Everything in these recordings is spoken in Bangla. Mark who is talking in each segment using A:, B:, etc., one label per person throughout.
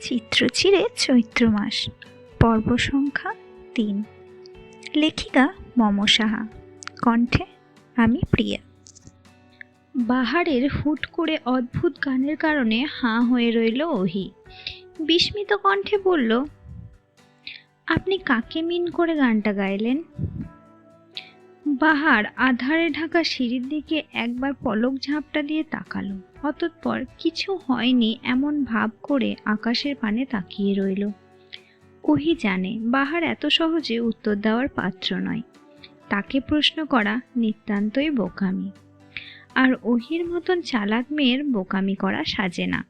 A: চিত্রচিরে চৈত্র মাস, পর্ব সংখ্যা তিন। লেখিকা মম সাহা, কণ্ঠে আমি প্রিয়া। বাহারের হুট করে অদ্ভুত গানের কারণে হাঁ হয়ে রইল ওহি। বিস্মিত কণ্ঠে বলল, আপনি কাকে মিন করে গানটা গাইলেন? বাহার আধারে ঢাকা সিঁড়ির দিকে একবার পলক ঝাপটা দিয়ে তাকালো। অতঃপর কিছু হয়নি এমন ভাব করে আকাশের পানে তাকিয়ে রইল। ওহি জানে, বাহার এত সহজে উত্তর দেওয়ার পাত্র নয়। তাকে প্রশ্ন করা নিতান্তই বোকামি। আর ওহির মতন চালাক মেয়ের বোকামি করা সাজে না।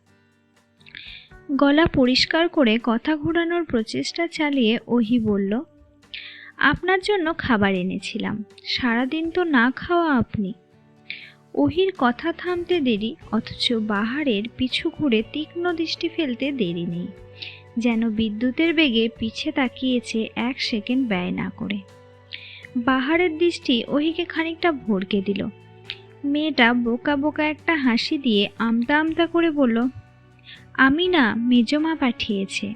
A: গলা পরিষ্কার করে কথা ঘোরানোর প্রচেষ্টা চালিয়ে ওহি বলল আপনার জন্য খাবার এনেছিলাম। সারাদিন তো না খাওয়া আপনি। ওহির কথা থামতে দেরি, অথচ বাহারের পিছু ঘুরে তীক্ষ্ণ দৃষ্টি ফেলতে দেরি নেই। যেন বিদ্যুতের বেগে পিছে তাকিয়েছে এক সেকেন্ড ব্যয় না করে। বাহারের দৃষ্টি ওহিকে খানিকটা ভরকে দিল। মেয়েটা বোকা বোকা একটা হাসি দিয়ে আমতা আমতা করে বলল, আমি না মেজমা পাঠিয়েছে।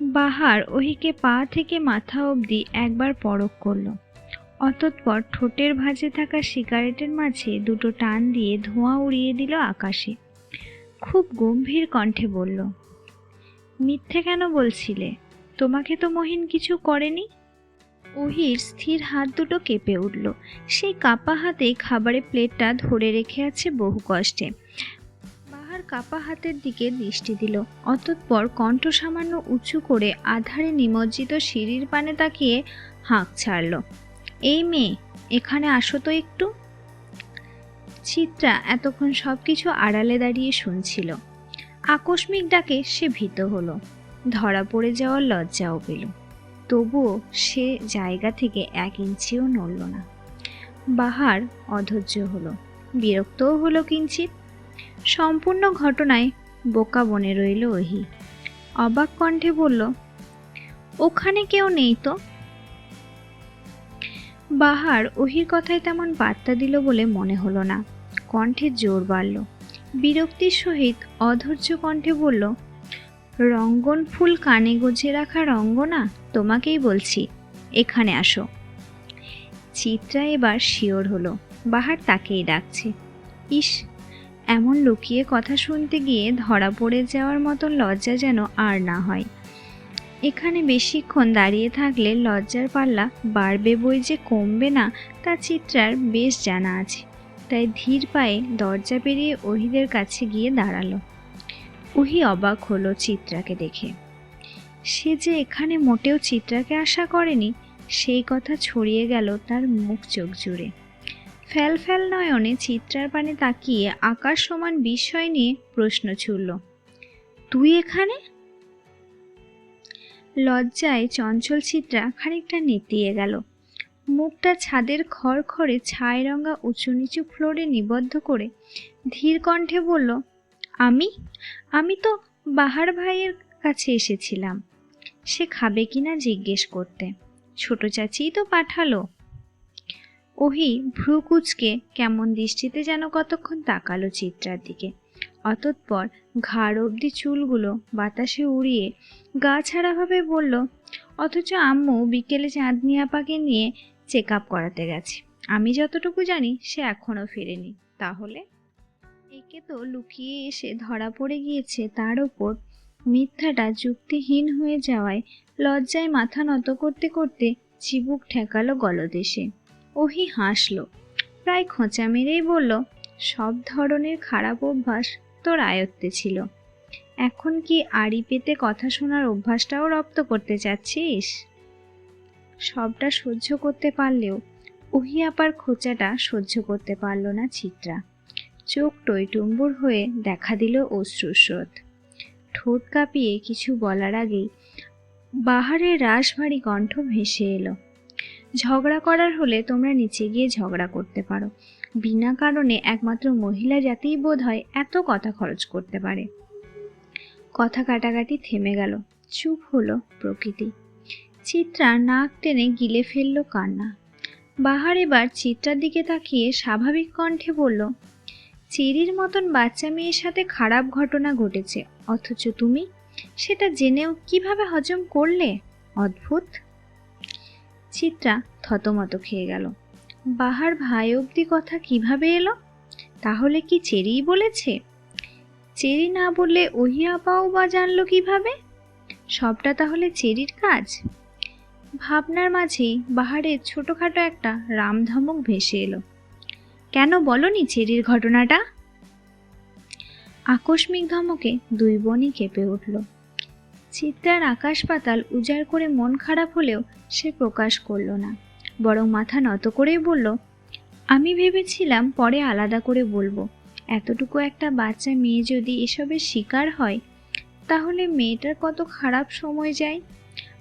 A: বাহার ওহিকে পা থেকে মাথা অবধি একবার পরক করল। অতঃপর ঠোঁটের ভাঁজে থাকা সিগারেটের মাঝে দুটো টান দিয়ে ধোঁয়া উড়িয়ে দিল আকাশে। খুব গম্ভীর কণ্ঠে বলল, মিথ্যে কেন বলছিলে? তোমাকে তো মহিন কিছু করেনি? ওহির স্থির হাত দুটো কেঁপে উঠল। সেই কাপা হাতে খাবারের প্লেটটা ধরে রেখে আছে বহু কষ্টে। বাহার কাপা হাতের দিকে দৃষ্টি দিল। অতঃপর কণ্ঠ সামান্য উঁচু করে আধারে নিমজ্জিত সিঁড়ির পানে তাকিয়ে হাঁক ছাড়ল। এই মেয়ে, এখানে আসো তো একটু। চিত্রা এতক্ষণ সব কিছু আড়ালে দাঁড়িয়ে শুনছিল। আকস্মিক ডাকে সে ভীত হলো। ধরা পড়ে যাওয়ার লজ্জাও পেল। তবুও সে জায়গা থেকে এক ইঞ্চিও নড়ল না। বাহার অধৈর্য হলো। বিরক্তও হলো কিঞ্চিত সম্পূর্ণ ঘটনায় বোকা বনে রইল ওহি। অবাক কণ্ঠে বলল, ওখানে কেউ নেই তো? বাহার ওহির কথায় তেমন বার্তা দিল বলে মনে হলো না। কণ্ঠে জোর বাড়ল। বিরক্তির সহিত অধৈর্য কণ্ঠে বলল, রঙ্গন ফুল কানে গজে রাখা রঙ্গনা, তোমাকেই বলছি, এখানে আসো। চিত্রা এবার শিওর হলো। বাহার তাকেই ডাকছে। ইস এমন লুকিয়ে কথা শুনতে গিয়ে ধরা পড়ে যাওয়ার মতন লজ্জা যেন আর না হয়। এখানে বেশিক্ষণ দাঁড়িয়ে থাকলে লজ্জার পাল্লা বাড়বে বই যে কমবে না, তা চিত্রার বেশ জানা আছে। তাই ধীর পায়ে দরজা পেরিয়ে ওহিদের কাছে গিয়ে দাঁড়াল। ওহি অবাক হলো চিত্রাকে দেখে। সে যে এখানে মোটেও চিত্রাকে আশা করেনি, সেই কথা ছড়িয়ে গেল তার মুখ চোখ জুড়ে। ফ্যাল ফ্যাল নয়নে চিত্রার পানে তাকিয়ে আকাশ সমান বিস্ময় নিয়ে প্রশ্ন ছুড়ল, তুই এখানে? লজ্জায় চঞ্চল চিত্রা খানিকটা নেতিয়ে গেল। মুখটা ছাদের খড়খড়ে ছাই রঙা উঁচু নিচু ফ্লোরে নিবদ্ধ করে ধীর কণ্ঠে বলল, আমি? আমি তো বাহার ভাইয়ের কাছে এসেছিলাম। সে খাবে কিনা জিজ্ঞেস করতে। ছোট চাচিই তো পাঠালো। ওহি ভ্রু কুচকে কেমন দৃষ্টিতে যেন কতক্ষণ তাকালো চিত্রার দিকে। অতঃপর ঘাড় অবধি চুলগুলো বাতাসে উড়িয়ে গা ছাড়াভাবে বলল, অথচ আম্মু বিকেলে চাঁদনি আপাকে নিয়ে চেক আপ করাতে গেছে। আমি যতটুকু জানি সে এখনও ফেরেনি। তাহলে? একে তো লুকিয়ে এসে ধরা পড়ে গিয়েছে তার ওপর। মিথ্যাটা যুক্তিহীন হয়ে যাওয়ায় লজ্জায় মাথা নত করতে করতে চিবুক ঠেকালো গলদেশে। ওহি হাসল। প্রায় খোঁচা মেরেই বলল, সব ধরনের খারাপ অভ্যাস তোর আয়ত্তে ছিল। এখন কি আড়ি পেতে কথা শোনার অভ্যাসটাও রপ্ত করতে চাচ্ছিস? সবটা সহ্য করতে পারলেও ওহি আপার খোঁচাটা সহ্য করতে পারল না চিত্রা। চোখ টইটুম্বুর হয়ে দেখা দিল অশ্রুস্রোত ঠোঁট কাঁপিয়ে কিছু বলার আগেই বাহারের রাশভারী কণ্ঠ ভেসে এলো। ঝগড়া করার হলে তোমরা নিচে গিয়ে ঝগড়া করতে পারো। বিনা কারণে একমাত্র মহিলা জাতিই বোধ হয় এত কথা খরচ করতে পারে। কথা কাটাকাটি থেমে গেল। চুপ হলো প্রকৃতি। চিত্রা নাক টেনে গিলে ফেলল কান্না। বাহার এবার চিত্রার দিকে তাকিয়ে স্বাভাবিক কণ্ঠে বলল, চেরির মতন বাচ্চা মেয়ের সাথে খারাপ ঘটনা ঘটেছে। অথচ তুমি সেটা জেনেও কীভাবে হজম করলে? অদ্ভুত! চিত্রা থতমত খেয়ে গেল। বাহার ভাই অবধি কথা কীভাবে এলো? তাহলে কি চেরিই বলেছে? চেরি না বললে ওহিয়া পাও বা জানলো কীভাবে? সবটা তাহলে চেরির কাজ। ভাবনার মাঝেই বাহারের ছোটোখাটো একটা রামধমক ভেসে এলো। কেন বলনি চেরির ঘটনাটা? আকস্মিক ধমকে দুই বোনই কেঁপে উঠল। চিত্রার আকাশ পাতাল উজাড় করে মন খারাপ হলেও সে প্রকাশ করল না। বরং মাথা নত করেই বলল, আমি ভেবেছিলাম পরে আলাদা করে বলব। এতটুকু একটা বাচ্চা মেয়ে যদি এসবের শিকার হয়, তাহলে মেয়েটার কত খারাপ সময় যায়?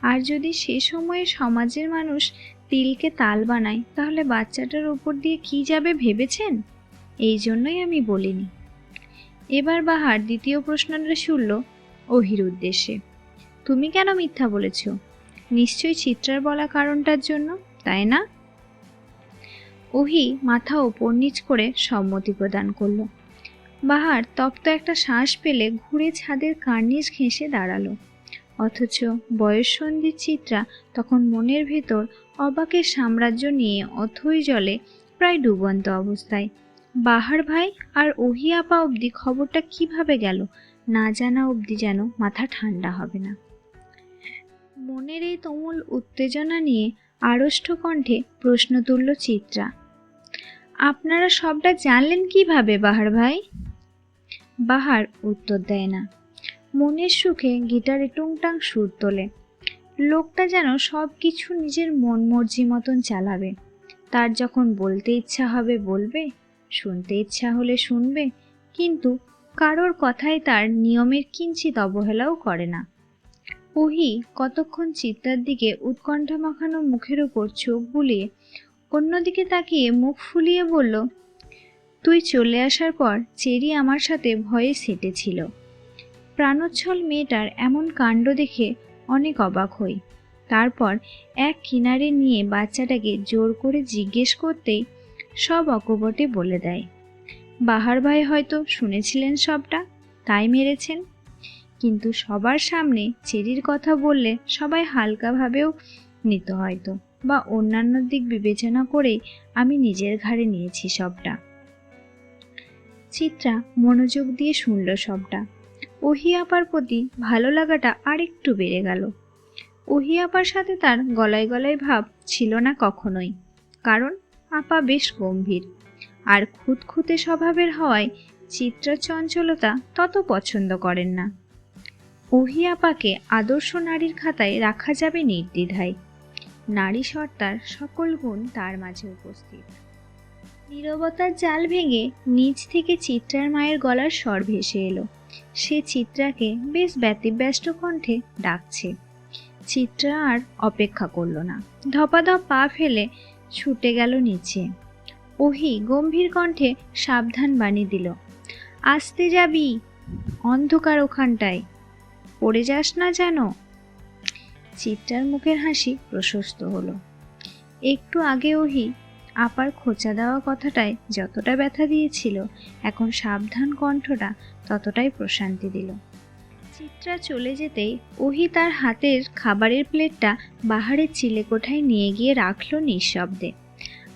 A: আর যদি সে সময়ে সমাজের মানুষ তিলকে তাল বানায়, তাহলে বাচ্চাটার উপর দিয়ে কি যাবে ভেবেছেন? এই জন্যই আমি বলিনি। এবার বাহার দ্বিতীয় প্রশ্নটা শুনল অহির উদ্দেশ্যে, তুমি কেন মিথ্যা বলেছ? নিশ্চয়ই চিত্রার বলা কারণটার জন্য, তাই না? ওহি মাথা ওপর নিচ করে সম্মতি প্রদান করল। বাহার তপ্ত একটা শ্বাস পেলে ঘুরে ছাদের কার্নিশ ঘেঁষে দাঁড়াল। অথচ বয়ঃসন্ধির চিত্রা তখন মনের ভেতর অবাকের সাম্রাজ্য নিয়ে অথই জলে প্রায় ডুবন্ত অবস্থায়। বাহার ভাই আর ওহি আপা অবধি খবরটা কীভাবে গেল? না জানা অবধি যেন মাথা ঠান্ডা হবে না। মনের এই তুমুল উত্তেজনা নিয়ে আড়ষ্ট কণ্ঠে প্রশ্ন তুলল চিত্রা। আপনারা সবটা জানলেন কীভাবে, বাহার ভাই? বাহার উত্তর দেয় না। মনের সুখে গিটারে টুংটাং সুর তোলে। লোকটা যেন সব কিছু নিজের মন মর্জি মতন চালাবে। তার যখন বলতে ইচ্ছা হবে বলবে, শুনতে ইচ্ছা হলে শুনবে, কিন্তু কারোর কথাই তার নিয়মের কিঞ্চিত অবহেলাও করে না। ওহি কতক্ষণ চিত্তার দিকে উৎকণ্ঠা মাখানো মুখের ওপর চোখ বুলিয়ে অন্যদিকে তাকিয়ে মুখ ফুলিয়ে বলল, তুই চলে আসার পর চেরি আমার সাথে ভয়ে সেটেছিল। প্রাণোচ্ছল মেয়েটার এমন কাণ্ড দেখে অনেক অবাক হই। তারপর এক কিনারে নিয়ে বাচ্চাটাকে জোর করে জিজ্ঞেস করতেই সব অকপটে বলে দেয়। বাহার ভাই হয়তো শুনেছিলেন সবটা, তাই মেরেছেন। কিন্তু সবার সামনে চেরির কথা বললে সবাই হালকাভাবেও নিত হয়তো, বা অন্যান্য দিক বিবেচনা করেই আমি নিজের ঘাড়ে নিয়েছি সবটা। চিত্রা মনোযোগ দিয়ে শুনল সবটা। ওহি আপার প্রতি ভালো লাগাটা আরেকটু বেড়ে গেল। ওহি আপার সাথে তার গলায় গলায় ভাব ছিল না কখনোই, কারণ আপা বেশ গম্ভীর। আর খুঁতখুঁতে স্বভাবের হওয়ায় চিত্রা চঞ্চলতা তত পছন্দ করেন না। ওহি আপাকে আদর্শ নারীর খাতায় রাখা যাবে নির্দ্বিধায়। নারী সত্তার সকল গুণ তার মাঝে উপস্থিত। নীরবতার জাল ভেঙে নিচ থেকে চিত্রার মায়ের গলার স্বর ভেসে এলো। সে চিত্রাকে বেশ ব্যতিব্যস্ত কণ্ঠে ডাকছে। চিত্রা আর অপেক্ষা করল না। ধপাধপ পা ফেলে ছুটে গেল নিচে। ওহি গম্ভীর কণ্ঠে সাবধান বাণী দিল, আসতে যাবি অন্ধকার ওখানটায়। পড়ে যাস না যেন? চিত্রার মুখের হাসি প্রশস্ত হলো। একটু আগে ওহি আপার খোঁচা দেওয়া কথাটায় যতটা ব্যথা দিয়েছিল, এখন সাবধান কণ্ঠটা ততটাই প্রশান্তি দিল। চিত্রা চলে যেতেই ওহি তার হাতের খাবারের প্লেটটা বাহারের চিলেকোঠায় নিয়ে গিয়ে রাখল নিঃশব্দে।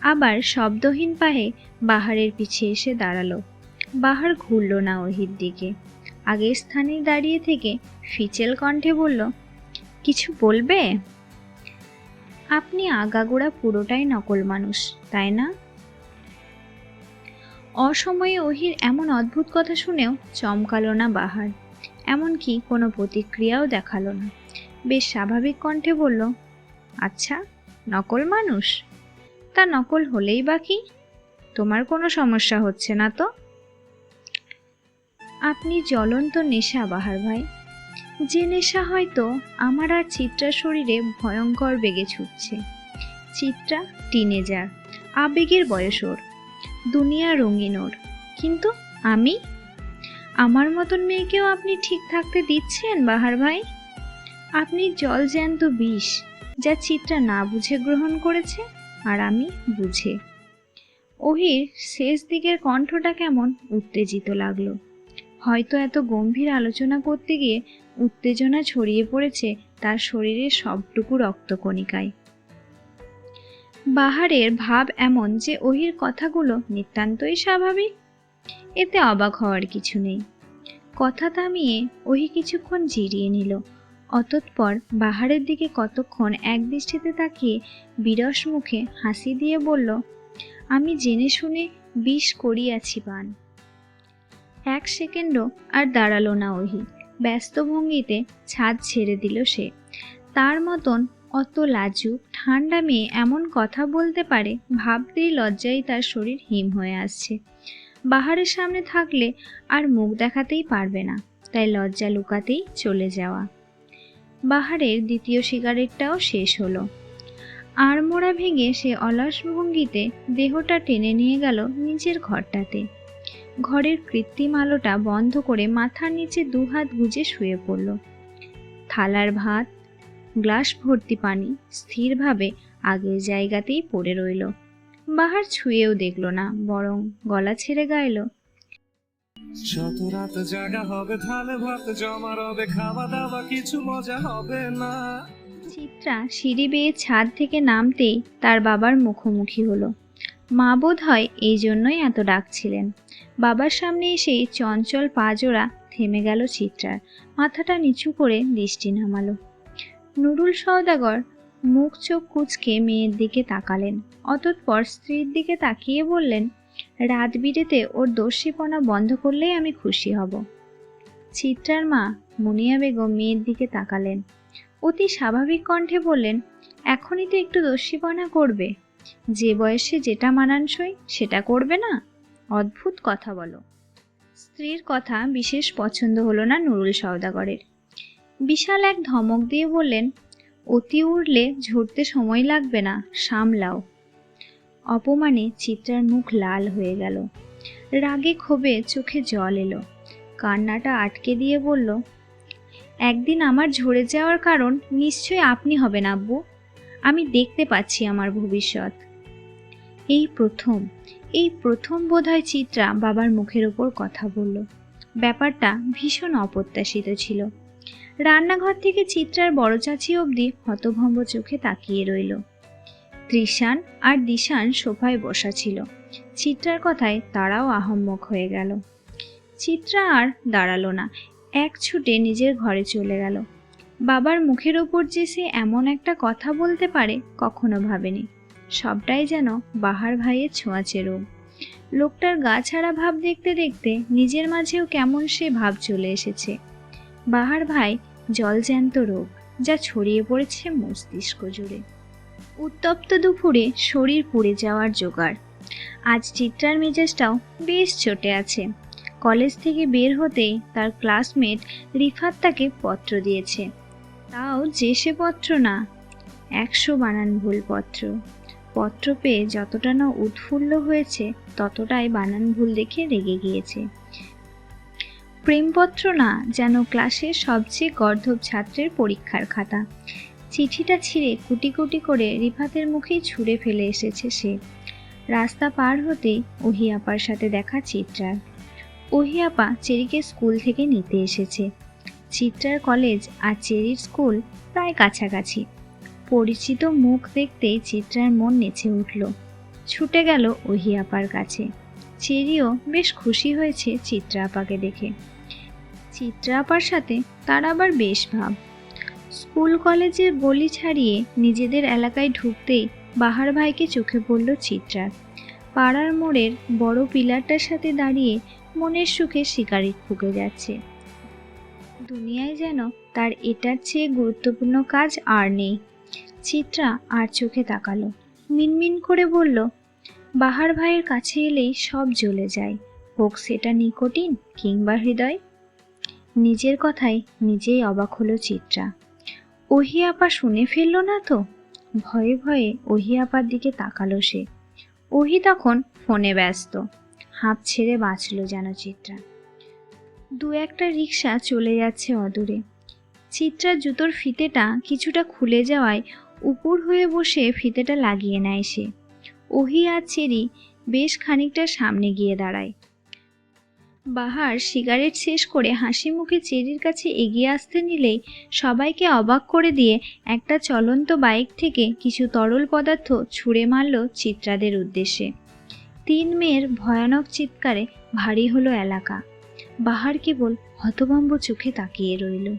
A: আবার শব্দহীন পায়ে বাহারের পিছে এসে দাঁড়াল। বাহার ঘুরল না ওহির দিকে। আগের স্থানে দাঁড়িয়ে থেকে ফিচেল কণ্ঠে বলল, কিছু বলবে? আপনি আগাগোড়া পুরোটাই নকল মানুষ, তাই না? অসময়ে ওহির এমন অদ্ভুত কথা শুনেও চমকালো না বাহার, এমনকি কোনো প্রতিক্রিয়াও দেখাল না। বেশ স্বাভাবিক কণ্ঠে বলল আচ্ছা নকল মানুষ? তা নকল হলেই বাকি তোমার কোনো সমস্যা হচ্ছে না তো? আপনি জ্বলন্ত নেশা, বাহার ভাই। যে নেশা হয়তো আমার আর চিত্রা শরীরে ভয়ঙ্কর বেগে ছুটছে। চিত্রা টিনেজার, আবেগের বয়স ওর, দুনিয়া রঙিন ওর। কিন্তু আমি? আমার মতন মেয়েকেও আপনি ঠিক থাকতে দিচ্ছেন, বাহার ভাই? আপনি জল জ্যান্ত বিষ, যা চিত্রা না বুঝে গ্রহণ করেছে আর আমি বুঝে। ওহির শেষ দিকের কণ্ঠটা কেমন উত্তেজিত লাগল। হয়তো এত গম্ভীর আলোচনা করতে গিয়ে উত্তেজনা ছড়িয়ে পড়েছে তার শরীরের সবটুকু রক্তকণিকায়। বাহারের ভাব এমন যে ওহির কথাগুলো নিতান্তই স্বাভাবিক। এতে অবাক হওয়ার কিছু নেই। কথা থামিয়ে ওহি কিছুক্ষণ জিরিয়ে নিল। অতঃপর বাহারের দিকে কতক্ষণ এক দৃষ্টিতে তাকিয়ে বিরস মুখে হাসি দিয়ে বলল, আমি জেনে শুনে বিষ করিয়াছি পান। এক সেকেন্ডও আর দাঁড়াল না ওহি। ব্যস্ত ভঙ্গিতে ছাদ ছেড়ে দিল সে। তার মতন অত লাজুক, ঠান্ডা মেয়ে এমন কথা বলতে পারে ভাবতেই লজ্জায় তার শরীর হিম হয়ে আসছে। বাহারের সামনে থাকলে আর মুখ দেখাতেই পারবে না, তাই লজ্জা লুকাতেই চলে যাওয়া। বাহারের দ্বিতীয় সিগারেটটাও শেষ হলো। আড়মোড়া ভেঙে সে অলস ভঙ্গিতে দেহটা টেনে নিয়ে গেল নিজের ঘরটাতে। ঘরের কৃত্রিম আলোটা বন্ধ করে মাথার নিচে দুহাত গুজে শুয়ে পড়ল। থালার ভাত গ্লাস ভর্তি পানি স্থিরভাবে আগের জায়গাতেই পড়ে রইল। বাহার ছুঁয়েও দেখল না বরং গলা ছেড়ে গাইল
B: যত রাত জাগা হবে ধানে ভাত জমা রবে খাওয়া দাওয়া কিছু মজা হবে না।
A: চিত্রা সিঁড়ি বেয়ে ছাদ থেকে নামতেই তার বাবার মুখোমুখি হলো। মা বোধ হয় এই জন্যই এত ডাকছিলেন। বাবার সামনে এসেই চঞ্চল পাজোড়া থেমে গেল চিত্রার। মাথাটা নিচু করে দৃষ্টি নামালো। নুরুল সওদাগর মুখ চোখ কুচকে মেয়ের দিকে তাকালেন। অতঃপর স্ত্রীর দিকে তাকিয়ে বললেন রাত বিরেতে ওর দস্যিপনা বন্ধ করলেই আমি খুশি হব। চিত্রার মা মুনিয়া বেগম মেয়ের দিকে তাকালেন। অতি স্বাভাবিক কণ্ঠে বললেন, এখনই তো একটু দস্যিপনা করবে। যে বয়সে যেটা মানানসই সেটা করবে না? অদ্ভুত কথা বলো। স্ত্রীর কথা বিশেষ পছন্দ হলো না নুরুল সওদাগরের। বিশাল এক ধমক দিয়ে বললেন, অতি উড়লে ঝরতে সময় লাগবে না, সামলাও। অপমানে চিত্রার মুখ লাল হয়ে গেল। রাগে ক্ষোভে চোখে জল এলো। কান্নাটা আটকে দিয়ে বলল, একদিন আমার ঝরে যাওয়ার কারণ নিশ্চয়ই আপনি হবেন, আব্বু। আমি দেখতে পাচ্ছি আমার ভবিষ্যৎ। এই প্রথম এই প্রথম বোধহয় চিত্রা বাবার মুখের ওপর কথা বলল। ব্যাপারটা ভীষণ অপ্রত্যাশিত ছিল। রান্নাঘর থেকে চিত্রার বড় চাচি অবধি হতভম্ব চোখে তাকিয়ে রইল। ত্রিশান আর দিশান সোফায় বসা ছিল। চিত্রার কথায় তারাও আহম্মক হয়ে গেল। চিত্রা আর দাঁড়াল না, এক ছুটে নিজের ঘরে চলে গেল। বাবার মুখের ওপর যে সে এমন একটা কথা বলতে পারে কখনো ভাবেনি। সবটাই যেন বাহার ভাইয়ের ছোঁয়াচে রোগ লোকটার গা ছাড়া ভাব দেখতে দেখতে নিজের মাঝেও কেমন সে ভাব চলে এসেছে। বাহার ভাই জলজ্যান্ত রোগ যা ছড়িয়ে পড়েছে মস্তিষ্ক জুড়ে। উত্তপ্ত দুপুরে শরীর পুড়ে যাওয়ার জোগাড়। আজ চিত্রার মেজাজটাও বেশ চটে আছে। কলেজ থেকে বের হতেই তার ক্লাসমেট রিফাত তাকে পত্র দিয়েছে। তাও যে সে পত্র না, একশো বানান ভুল পত্র। পত্র পেয়ে যতটা না উৎফুল্ল হয়েছে, ততটাই বানান ভুল দেখে রেগে গিয়েছে। প্রেমপত্র না যেন ক্লাসের সবচেয়ে গর্ধব ছাত্রের পরীক্ষার খাতা। চিঠিটা ছিঁড়ে কুটি কুটি করে রিফাতের মুখেই ছুঁড়ে ফেলে এসেছে সে। রাস্তা পার হতেই ওহিয়াপার সাথে দেখা চিত্রার। ওহিয়াপা চেরিকে স্কুল থেকে নিতে এসেছে। চিত্রার কলেজ আর চেরির স্কুল প্রায় কাছাকাছি। পরিচিত মুখ দেখতেই চিত্রার মন নেচে উঠল। ছুটে গেল ওহিয়াপার কাছে। চেরিও বেশ খুশি হয়েছে চিত্রা আপাকে দেখে। চিত্রা আপার সাথে তার আবার বেশ ভাব। স্কুল কলেজের গলি ছাড়িয়ে নিজেদের এলাকায় ঢুকতেই বাহার ভাইকে চোখে পড়ল চিত্রার পাড়ার মোড়ের বড় পিলারটার সাথে দাঁড়িয়ে মনের সুখে শিকারিত ফুকে যাচ্ছে। দুনিয়ায় যেন তার এটার চেয়ে গুরুত্বপূর্ণ কাজ আর নেই। চিত্রা আর চোখে তাকালো। মিনমিন করে বলল, বাহার ভাইয়ের কাছে এলেই সব জ্বলে যায়। হোক সেটা নিকটিন কিংবা হৃদয়। নিজের কথায় নিজেই অবাক হলো চিত্রা। ওহি আপা শুনে ফেলল না তো? ভয়ে ভয়ে ওহি আপার দিকে তাকালো সে। ওহি তখন ফোনে ব্যস্ত। হাঁপ ছেড়ে বাঁচল যেন চিত্রা। দু একটা রিক্সা চলে যাচ্ছে অদূরে। চিত্রার জুতোর ফিতেটা কিছুটা খুলে যাওয়ায় উপুর হয়ে বসে ফিতেটা লাগিয়ে নেয় সে। ওহি আর চেরি বেশ খানিকটা সামনে গিয়ে দাঁড়ায়। বাহার সিগারেট শেষ করে হাসি মুখে চেরির কাছে এগিয়ে আসতে নিলেই সবাইকে অবাক করে দিয়ে একটা চলন্ত বাইক থেকে কিছু তরল পদার্থ ছুঁড়ে মারল চিত্রাদের উদ্দেশ্যে। তিন মেয়ের ভয়ানক চিৎকারে ভারী হলো এলাকা। বাহার কেবল হতভম্ব চোখে তাকিয়ে রইল।